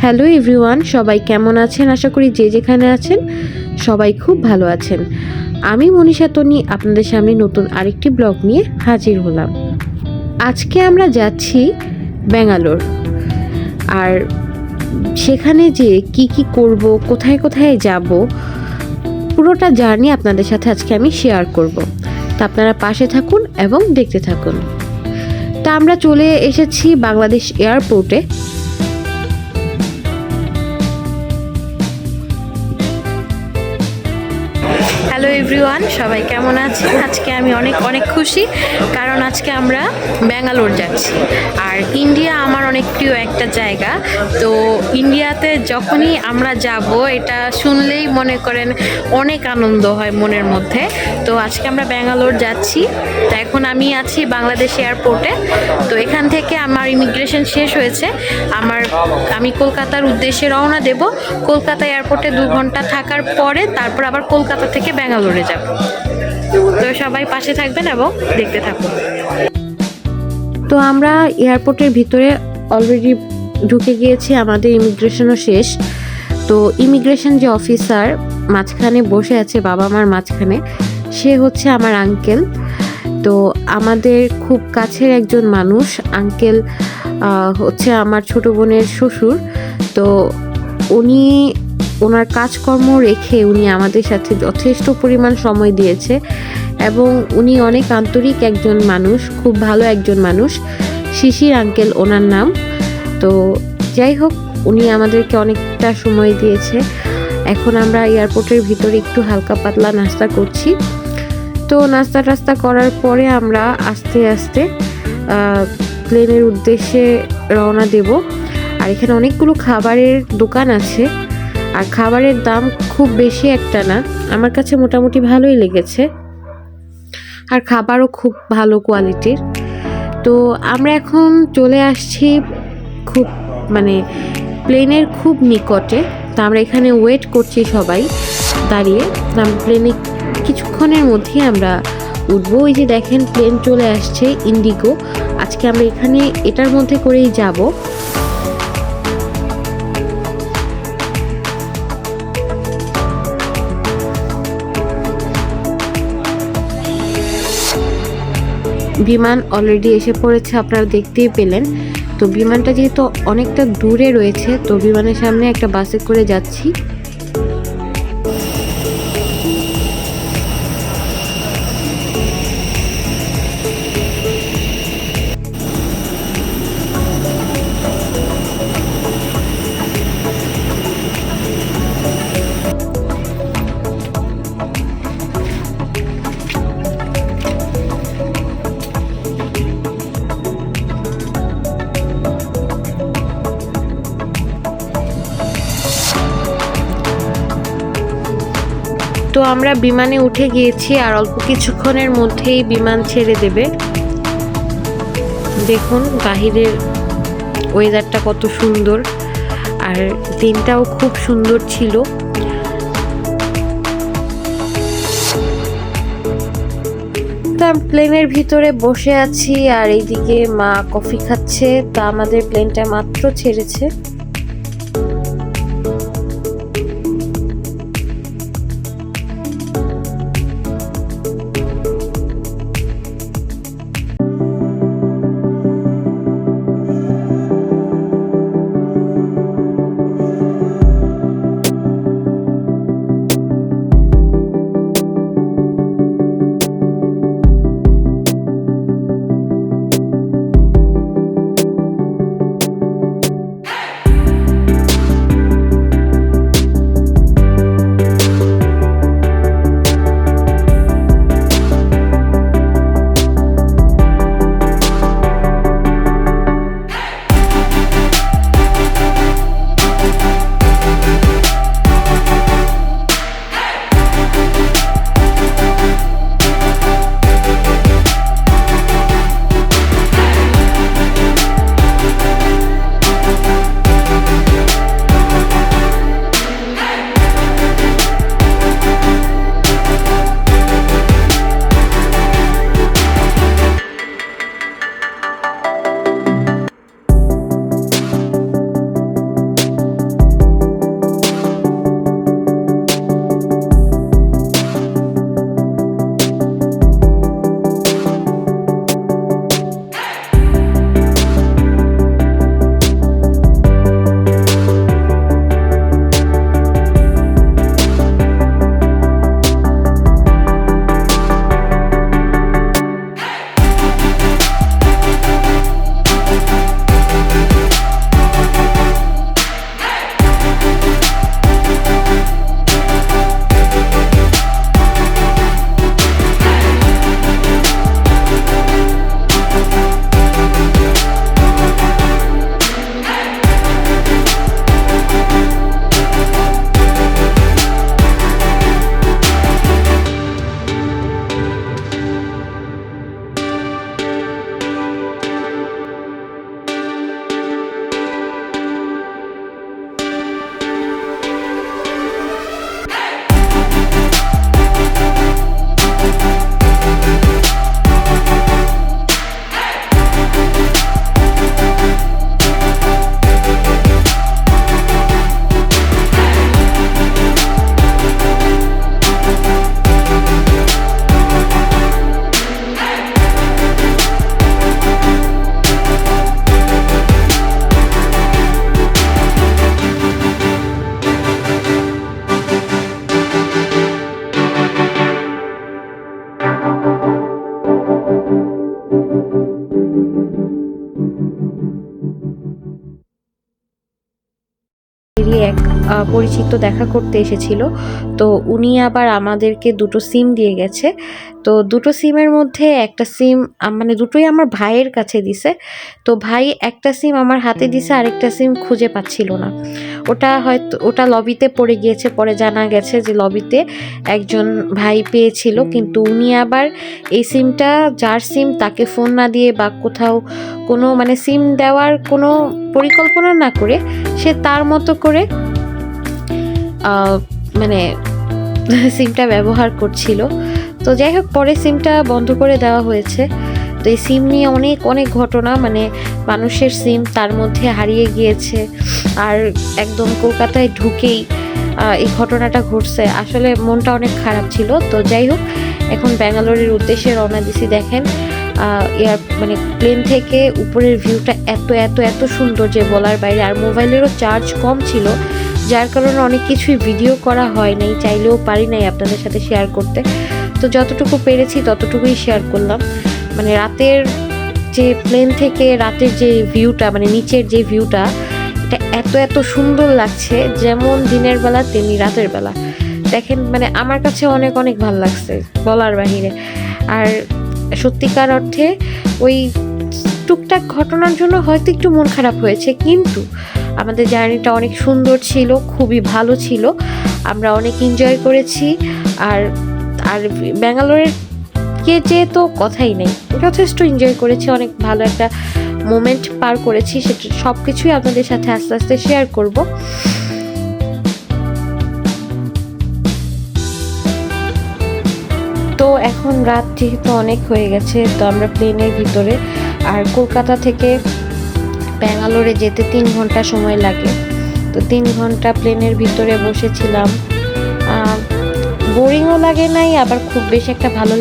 Hello everyone, সবাই কেমন আছেন? আশা করি যে যেখানে আছেন, সবাই খুব ভালো আছেন। আমি মনীষা তনি আপনাদের সামনে নতুন আরেকটি ব্লগ নিয়ে হাজির হলাম। আজকে আমরা যাচ্ছি ব্যাঙ্গালোর। আর সেখানে যে কি কি করব, কোথায় কোথায় যাব, পুরোটা জার্নি আপনাদের সাথে আজকে আমি শেয়ার করব। তা আপনারা পাশে থাকুন এবং দেখতে থাকুন। তা আমরা চলে এসেছি বাংলাদেশ এয়ারপোর্টে। এভরিওয়ান, সবাই কেমন আছেন? আজকে আমি অনেক অনেক খুশি, কারণ আজকে আমরা ব্যাঙ্গালোর যাচ্ছি। আর ইন্ডিয়া আমার অনেক প্রিয় একটা জায়গা। তো ইন্ডিয়াতে যখনই আমরা যাব, এটা শুনলেই মনে করেন অনেক আনন্দ হয় মনের মধ্যে। তো আজকে আমরা ব্যাঙ্গালোর যাচ্ছি। তো এখন আমি আছি বাংলাদেশ এয়ারপোর্টে। তো এখান থেকে আমার ইমিগ্রেশন শেষ হয়েছে। আমার, আমি কলকাতার উদ্দেশ্যে রওনা দেব। কলকাতা এয়ারপোর্টে দু ঘণ্টা থাকার পরে, তারপর আবার কলকাতা থেকে ব্যাঙ্গালোরে যাব। তো সবাই পাশে থাকবেন এবং দেখতে থাকুন। তো আমরা এয়ারপোর্টের ভিতরে অলরেডি ঢুকে গিয়েছি, আমাদের ইমিগ্রেশনও শেষ। তো ইমিগ্রেশন যে অফিসার মাঝখানে বসে আছে, বাবা মার মাঝখানে, সে হচ্ছে আমার আঙ্কেল তো আমাদের খুব কাছের একজন মানুষ আঙ্কেল হচ্ছে আমার ছোট বোনের শ্বশুর। তো উনি ওনার কাজকর্ম রেখে উনি আমাদের সাথে যথেষ্ট পরিমাণ সময় দিয়েছে এবং উনি অনেক আন্তরিক একজন মানুষ, খুব ভালো একজন মানুষ। শিশির আঙ্কেল ওনার নাম। তো যাই হোক, উনি আমাদেরকে অনেকটা সময় দিয়েছে। এখন আমরা এয়ারপোর্টের ভিতরে একটু হালকা পাতলা নাস্তা করছি। তো নাস্তা টাস্তা করার পরে আমরা আস্তে আস্তে প্লেনের উদ্দেশ্যে রওনা দেব। আর এখানে অনেকগুলো খাবারের দোকান আছে। আর খাবারের দাম খুব বেশি একটা না। আমার কাছে মোটামুটি ভালোই লেগেছে। আর খাবারও খুব ভালো কোয়ালিটির। তো আমরা এখন চলে আসছি খুব মানে প্লেনের খুব নিকটে। তো আমরা এখানে ওয়েট করছি সবাই দাঁড়িয়ে। প্লেনে কিছুক্ষণের মধ্যেই আমরা উঠবো। ওই যে দেখেন, প্লেন চলে আসছে ইন্ডিগো। আজকে আমরা এখানে, এটার মধ্যে করেই যাব। বিমান অলরেডি এসে পড়েছে, আপনারা দেখতেই পেলেন। তো বিমানটা যেহেতু অনেকটা দূরে রয়েছে, তো বিমানের সামনে একটা বাসে করে যাচ্ছি। তো আমরা বিমানে উঠে গিয়েছি আর অল্প কিছুক্ষণের মধ্যেই বিমান ছেড়ে দেবে। দেখুন বাহিরের ওয়েদারটা কত সুন্দর আর দিনটাও খুব সুন্দর ছিল। তো প্লেনের ভিতরে বসে আছি আর এইদিকে মা কফি খাচ্ছে, তা আমাদের প্লেনটা মাত্র ছেড়েছে। পরিচিত দেখা করতে এসেছিল। তো উনি আবার আমাদেরকে দুটো সিম দিয়ে গেছে। তো দুটো সিমের মধ্যে একটা সিম মানে দুটোই আমার ভাইয়ের কাছে দিছে। তো ভাই একটা সিম আমার হাতে দিছে, আরেকটা সিম খুঁজে পাচ্ছিল না। ওটা হয়তো, ওটা লবিতে পড়ে গিয়েছে, পরে জানা গেছে যে লবিতে একজন ভাই পেয়েছিল। কিন্তু উনি আবার এই সিমটা, যার সিম তাকে ফোন না দিয়ে বা কোথাও কোনো মানে সিম দেওয়ার কোনো পরিকল্পনা না করে, সে তার মতো করে মানে সিমটা ব্যবহার করছিল। তো যাই হোক পরে সিমটা বন্ধ করে দেওয়া হয়েছে। তো এই সিম নিয়ে অনেক অনেক ঘটনা মানে মানুষের সিম তার মধ্যে হারিয়ে গিয়েছে আর একদম কলকাতায় ঢুকেই এই ঘটনাটা ঘটছে। আসলে মনটা অনেক খারাপ ছিল। তো যাই হোক এখন ব্যাঙ্গালোরের উদ্দেশ্যে রওনা দিছি। দেখেন এয়ার মানে প্লেন থেকে উপরের ভিউটা এত এত এত সুন্দর যে বলার বাইরে। আর মোবাইলেরও চার্জ কম ছিল। যার কারণে অনেক কিছুই ভিডিও করা হয় নাই, চাইলেও পারি নাই আপনাদের সাথে শেয়ার করতে। তো যতটুকু পেরেছি ততটুকুই শেয়ার করলাম। মানে রাতের যে প্লেন থেকে রাতের যে ভিউটা মানে নিচের যে ভিউটা এটা এত এত সুন্দর লাগছে, যেমন দিনের বেলা তেমনি রাতের বেলা। দেখেন মানে আমার কাছে অনেক অনেক ভালো লাগছে বলার বাহিরে। আর সত্যিকার অর্থে ওই টুকটাক ঘটনার জন্য হয়তো একটু মন খারাপ হয়েছে, কিন্তু আমাদের জার্নিটা অনেক সুন্দর ছিল, খুবই ভালো ছিল। আমরা অনেক এনজয় করেছি। আর আর ব্যাঙ্গালোরের কে যে তো কথাই নেই। যথেষ্ট এনজয় করেছি, অনেক ভালো একটা মোমেন্ট পার করেছি, সেটা সব কিছুই আপনাদের সাথে আস্তে আস্তে শেয়ার করব। তো এখন রাত যেহেতু অনেক হয়ে গেছে, তো আমরা প্লেনের ভিতরে, আর কলকাতা থেকে ব্যাঙ্গালোরে যেতে তিন ঘণ্টা সময় লাগে। তো তিন ঘণ্টা প্লেনের ভিতরে বসেছিলাম। বোরিংও লাগে নাই, আবার খুব বেশি একটা ভালো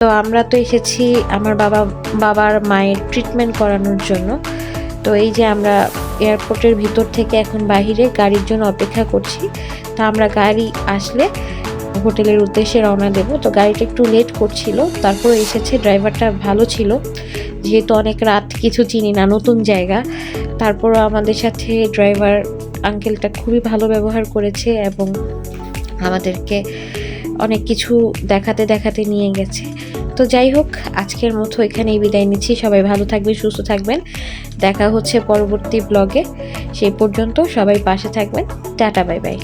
লেগে আমরা তো এসেছি আমার বাবা, বাবার মায়ের ট্রিটমেন্ট করানোর জন্য। তো এই যে আমরা এয়ারপোর্টের ভিতর থেকে এখন বাইরে গাড়ির জন্য অপেক্ষা করছি। তা আমরা গাড়ি আসলে হোটেলের উদ্দেশ্যে রওনা দেব। তো গাড়িটা একটু লেট করছিল, তারপর এসেছে ড্রাইভারটা ভালো ছিল। যেহেতু অনেক রাত, কিছু চিনি না, নতুন জায়গা। তারপরও আমাদের সাথে ড্রাইভার আঙ্কেলটা খুবই ভালো ব্যবহার করেছে এবং আমাদেরকে অনেক কিছু দেখাতে দেখাতে নিয়ে গেছে। তো যাই হোক, আজকের মতো এখানেই বিদায় নিচ্ছি। সবাই ভালো থাকবে সুস্থ থাকবেন। দেখা হচ্ছে পরবর্তী ব্লগে সেই পর্যন্ত সবাই পাশে থাকবেন। Tata, bye bye.